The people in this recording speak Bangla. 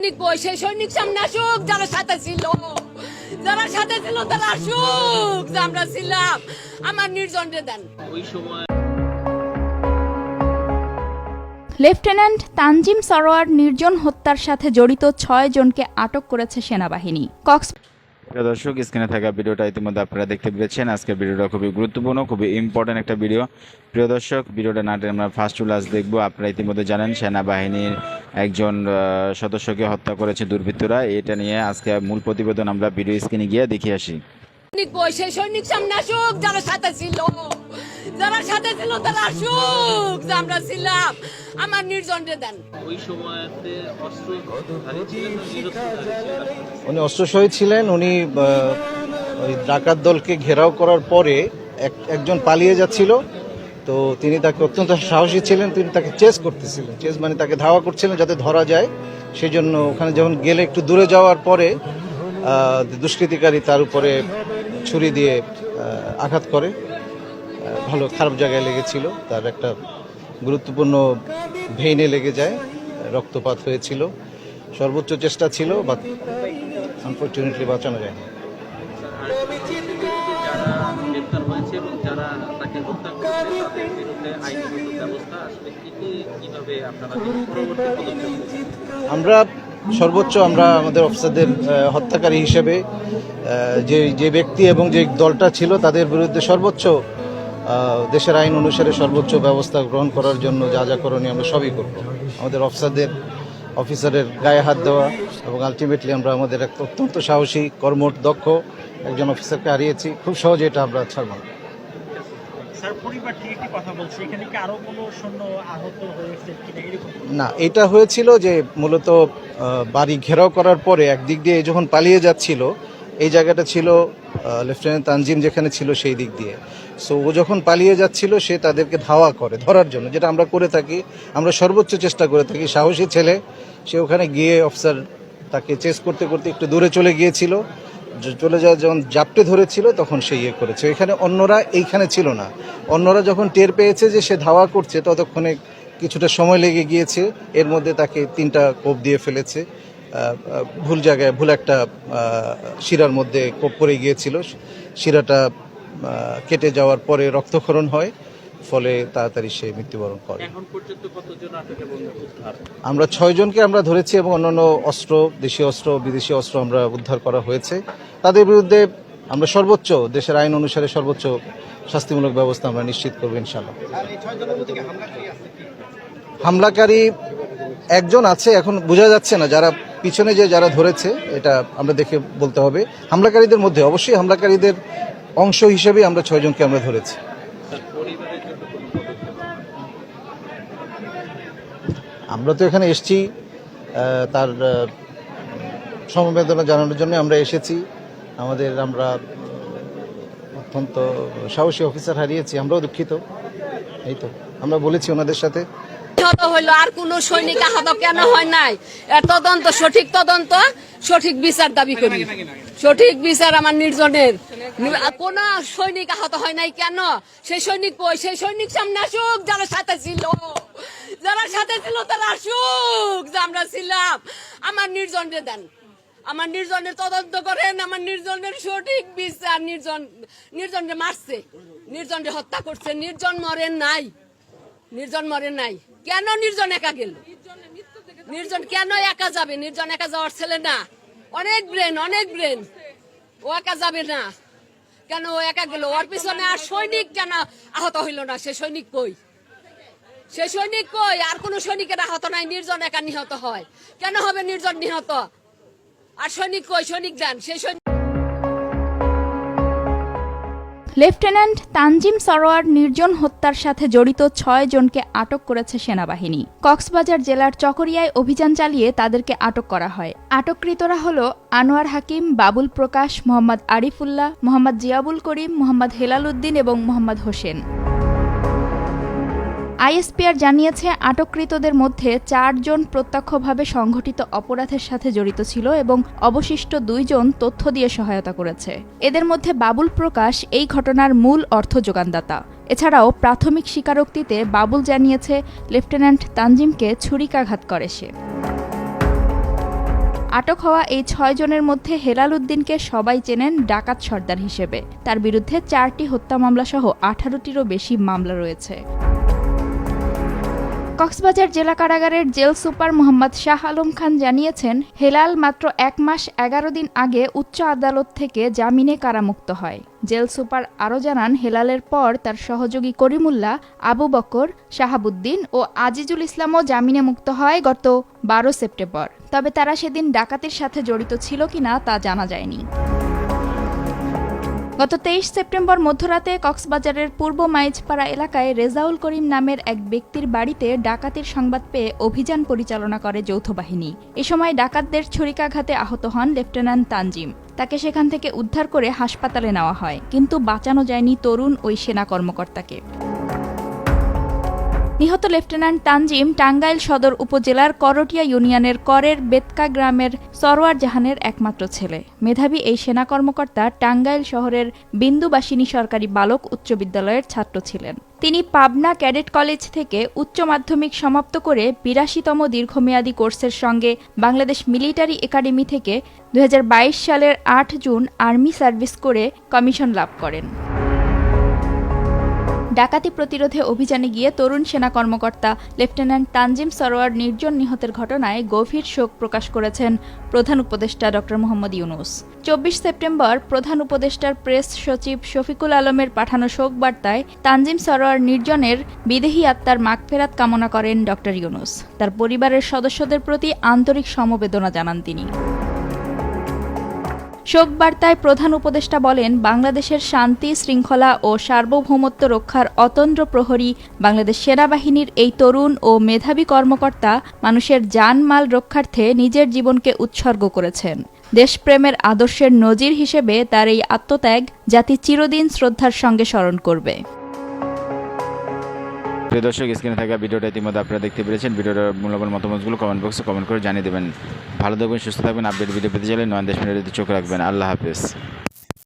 সৈনিক বয়সে সেই সৈনিক সামনে আসুক যারা সাথে ছিল। যারা সাথে ছিল তারা আসুক যে আমরা ছিলাম। আমার নির্জনরে দেন। ওই সময় লেফটেন্যান্ট তানজিম সরোয়ার নির্জন হত্যার সাথে জড়িত ছয় জনকে আটক করেছে সেনাবাহিনী। কক্স প্রিয় দর্শক, স্ক্রিনে থাকা ভিডিওটা ইতিমধ্যে আপনারা দেখতে পেরেছেন আজকের ভিডিওটা খুবই গুরুত্বপূর্ণ, খুবই ইম্পর্টেন্ট একটা ভিডিও। প্রিয় দর্শক, ভিডিওটা নাটে আমরা ফার্স্ট টু লাস্ট দেখব। আপনারা ইতিমধ্যে জানেন, সেনাবাহিনীর একজন সদস্যকে হত্যা করেছে দুর্বৃত্তরা। এটা নিয়ে আজকে মূল প্রতিবেদন আমরা ভিডিও স্ক্রিনে গিয়ে দেখে আসি। সৈনিক সৈনিক সামনে আসুক, যারা সাথে ছিল। যারা সাথে ছিল তারা আসুক যে আমরা ছিলাম। আমার নির্জনরে দেন। ওই সময়তে ছিলেন উনি অস্ত্রসহিত ছিলেন উনি ওই ডাকাত দলকে ঘেরাও করার পরে এক- একজন পালিয়ে যাচ্ছিল। তো তিনি তাকে অত্যন্ত সাহসী ছিলেন তিনি তাকে চেস করতেছিলেন। চেস মানে তাকে ধাওয়া করছিলেন যাতে ধরা যায়। সেই জন্য ওখানে যখন গেলে একটু দূরে যাওয়ার পরে দুষ্কৃতিকারী তার উপরে ছুরি দিয়ে আঘাত করে। ভালো খারাপ জায়গায় লেগেছিল তার একটা গুরুত্বপূর্ণ ভেইনে লেগে যায় রক্তপাত হয়েছিল সর্বোচ্চ চেষ্টা ছিল বা আনফর্চুনেটলি বাঁচানো যায় না আর যারা গ্রেপ্তার হয়েছে এবং যারা তাকে হত্যা করেছে তাদের বিরুদ্ধে আইনগত ব্যবস্থা আসলে কি কি- কীভাবে আপনারা নেবেন? পরবর্তী পদক্ষেপ নেবেন? আমরা সর্বোচ্চ আমরা আমাদের অফিসারদের হত্যাকারী হিসেবে যে যে ব্যক্তি এবং যে দলটা ছিল তাদের বিরুদ্ধে সর্বোচ্চ দেশের আইন অনুসারে সর্বোচ্চ ব্যবস্থা গ্রহণ করার জন্য যা যা করণীয় আমরা সবই করব। আমাদের অফিসারদের অফিসারের গায়ে হাত দেওয়া এবং আলটিমেটলি আমরা আমাদের এক অত্যন্ত সাহসী কর্মঠ দক্ষ একজন অফিসারকে হারিয়েছি। খুব সহজে এটা আমরা ছাড়ব না। না এটা হয়েছিল যে মূলত বাড়ি ঘেরাও করার পরে একদিক দিয়ে যখন পালিয়ে যাচ্ছিল এই জায়গাটা ছিল লেফটেন্যান্ট তানজিম যেখানে ছিল সেই দিক দিয়ে। সো ও যখন পালিয়ে যাচ্ছিল, সে তাদেরকে ধাওয়া করে ধরার জন্য, যেটা আমরা করে থাকি, আমরা সর্বোচ্চ চেষ্টা করে থাকি। সাহসী ছেলে, সে ওখানে গিয়ে অফিসার তাকে চেস করতে করতে একটু দূরে চলে গিয়েছিল। চলে যাওয়া যখন জাপটে ধরেছিল, তখন সে ইয়ে করেছে। এখানে অন্যরা এইখানে ছিল না। অন্যরা যখন টের পেয়েছে যে সে ধাওয়া করছে, ততক্ষণে কিছুটা সময় লেগে গিয়েছে। এর মধ্যে তাকে তিনটা কোপ দিয়ে ফেলেছে। ভুল জায়গায় ভুল একটা শিরার মধ্যে কোপ পড়ে গিয়েছিল। শিরাটা কেটে যাওয়ার পরে রক্তক্ষরণ হয় ফলে তাড়াতাড়ি সে মৃত্যুবরণ করে। এখন পর্যন্ত কতজন আটক এবং উদ্ধার? আমরা ছয়জনকে আমরা ধরেছি এবং অন্যান্য অস্ত্র দেশীয় অস্ত্র বিদেশি অস্ত্র আমরা উদ্ধার করা হয়েছে। তাদের বিরুদ্ধে আমরা সর্বোচ্চ দেশের আইন অনুসারে সর্বোচ্চ শাস্তিমূলক ব্যবস্থা আমরা নিশ্চিত করব ইনশাল্লাহ হামলাকারী একজন আছে এখন বোঝা যাচ্ছে না যারা পিছনে যে যারা ধরেছে, এটা আমরা দেখে বলতে হবে, হামলাকারীদের মধ্যে অবশ্যই হামলাকারীদের অংশ হিসেবে আমরা ছয়জনকে আমরা ধরেছি। আমরা তো এখানে এসেছি তার সমবেদনা জানানোর জন্য আমরা এসেছি। আমাদের আমরা অত্যন্ত সাহসী অফিসার হারিয়েছি, আমরাও দুঃখিত। এই তো, আমরা বলেছি ওনাদের সাথে। আহত হইল আর কোন সৈনিক আহত কেন হয় নাই? তদন্ত সঠিক তদন্ত সঠিক বিচার দাবি করি। সঠিক বিচার আমার নির্জনের। কোন সৈনিক আহত হয় নাই কেন? সেই সৈনিক কই? সেই সৈনিক সামনে আসুক যারা সাথে ছিল। যারা সাথে ছিল তারা আসুক যে আমরা ছিলাম। আমার নির্জনরে দেন। আমার নির্জনের তদন্ত করেন আমার নির্জনের সঠিক বিচার নির্জন নির্জনরে মারছে। নির্জনরে হত্যা করছে। নির্জন মরেন নাই। নির্জন মরে নাই। কেন নির্জন একা গেল? নির্জন কেন একা যাবে? নির্জন একা যাওয়ার ছেলে না। অনেক ব্রেন অনেক ব্রেন ও একা যাবে না। কেন ও একা গেল? ওর পিছনে আর সৈনিক কেন আহত হইল না? সে সৈনিক কই? সে সৈনিক কই? আর কোন সৈনিকের আহত নাই, নির্জন একা নিহত হয়। কেন হবে নির্জন নিহত? আর সৈনিক কই? সৈনিক দেন। সে সৈনিক লেফটেন্যান্ট তানজিম সরোয়ার নির্জন হত্যার সাথে জড়িত ছয় জনকে আটক করেছে সেনাবাহিনী। কক্সবাজার জেলার চকরিয়ায় অভিযান চালিয়ে তাদেরকে আটক করা হয়। আটককৃতরা হল আনোয়ার হাকিম, বাবুল প্রকাশ, মোহাম্মদ আরিফুল্লাহ, মোহাম্মদ জিয়াবুল করিম, মোহাম্মদ হেলাল উদ্দিন এবং মোহাম্মদ হোসেন। আইএসপিআর জানিয়েছে, আটককৃতদের মধ্যে চারজন প্রত্যক্ষভাবে সংঘটিত অপরাধের সাথে জড়িত ছিল এবং অবশিষ্ট দুইজন তথ্য দিয়ে সহায়তা করেছে। এদের মধ্যে বাবুল প্রকাশ, এই ঘটনার মূল অর্থ যোগানদাতা। এছাড়াও প্রাথমিক স্বীকারোক্তিতে বাবুল জানিয়েছে, লেফটেন্যান্ট তানজিমকে ছুরিকাঘাত করে সে। আটক হওয়া এই ছয় জনের মধ্যে হেলাল উদ্দিনকে সবাই চেনেন ডাকাত সর্দার হিসেবে। তার বিরুদ্ধে চারটি হত্যা মামলা সহ আঠারোটিরও বেশি মামলা রয়েছে। কক্সবাজার জেলা কারাগারের জেল সুপার মোহাম্মদ শাহ আলম খান জানিয়েছেন, হেলাল মাত্র এক মাস এগারো দিন আগে উচ্চ আদালত থেকে জামিনে কারামুক্ত হয়। জেল সুপার আরও জানান, হেলালের পর তার সহযোগী করিমুল্লাহ, আবু বকর, শাহাবুদ্দিন ও আজিজুল ইসলামও জামিনে মুক্ত হয় গত বারো সেপ্টেম্বর। তবে তারা সেদিন ডাকাতির সাথে জড়িত ছিল কিনা তা জানা যায়নি। গত তেইশ সেপ্টেম্বর মধ্যরাতে কক্সবাজারের পূর্ব মাইজপাড়া এলাকায় রেজাউল করিম নামের এক ব্যক্তির বাড়িতে ডাকাতির সংবাদ পেয়ে অভিযান পরিচালনা করে যৌথ বাহিনী। এ সময় ডাকাতদের ছুরিকাঘাতে আহত হন লেফটেন্যান্ট তানজিম। তাকে সেখান থেকে উদ্ধার করে হাসপাতালে নেওয়া হয়, কিন্তু বাঁচানো যায়নি তরুণ ওই সেনা কর্মকর্তাকে। নিহত লেফটেন্যান্ট তানজিম টাঙ্গাইল সদর উপজেলার করটিয়া ইউনিয়নের করের বেতকা গ্রামের সরোয়ার জাহানের একমাত্র ছেলে। মেধাবী এই সেনা কর্মকর্তা টাঙ্গাইল শহরের বিন্দুবাসিনী সরকারি বালক উচ্চ বিদ্যালয়ের ছাত্র ছিলেন। তিনি পাবনা ক্যাডেট কলেজ থেকে উচ্চ মাধ্যমিক সমাপ্ত করে বিরাশিতম দীর্ঘমেয়াদী কোর্সের সঙ্গে বাংলাদেশ মিলিটারি একাডেমি থেকে দু হাজার বাইশ সালের আট জুন আর্মি সার্ভিস করে কমিশন লাভ করেন। ডাকাতি প্রতিরোধে অভিযানে গিয়ে তরুণ সেনা কর্মকর্তা লেফটেন্যান্ট তানজিম সরোয়ার নির্জন নিহতের ঘটনায় গভীর শোক প্রকাশ করেছেন প্রধান উপদেষ্টা ড. মোহাম্মদ ইউনুস। চব্বিশ সেপ্টেম্বর প্রধান উপদেষ্টার প্রেস সচিব শফিকুল আলমের পাঠানো শোক বার্তায় তানজিম সরোয়ার নির্জনের বিদেহী আত্মার মাগফেরাত কামনা করেন ড. ইউনুস। তার পরিবারের সদস্যদের প্রতি আন্তরিক সমবেদনা জানান তিনি। শোক বার্তায় প্রধান উপদেষ্টা বলেন, বাংলাদেশের শান্তি, শৃঙ্খলা ও সার্বভৌমত্ব রক্ষার অতন্দ্র প্রহরী বাংলাদেশ সেনাবাহিনীর এই তরুণ ও মেধাবী কর্মকর্তা মানুষের জানমাল রক্ষার্থে নিজের জীবনকে উৎসর্গ করেছেন। দেশপ্রেমের আদর্শের নজির হিসেবে তার এই আত্মত্যাগ জাতি চিরদিন শ্রদ্ধার সঙ্গে স্মরণ করবে। প্রিয় দর্শক, স্ক্রিনে থাকা ভিডিওটা ইতিমধ্যে আপনারা দেখতে পেরেছেন। ভিডিওর মূল্যবান মতামতগুলো কমেন্ট বক্সে কমেন্ট করে জানিয়ে দেবেন। ভালো থাকবেন, সুস্থ থাকবেন আপডেট ভিডিও পেতে চাইলে নয় দেশ মিনিটে চোখ রাখবেন। আল্লাহ হাফেজ।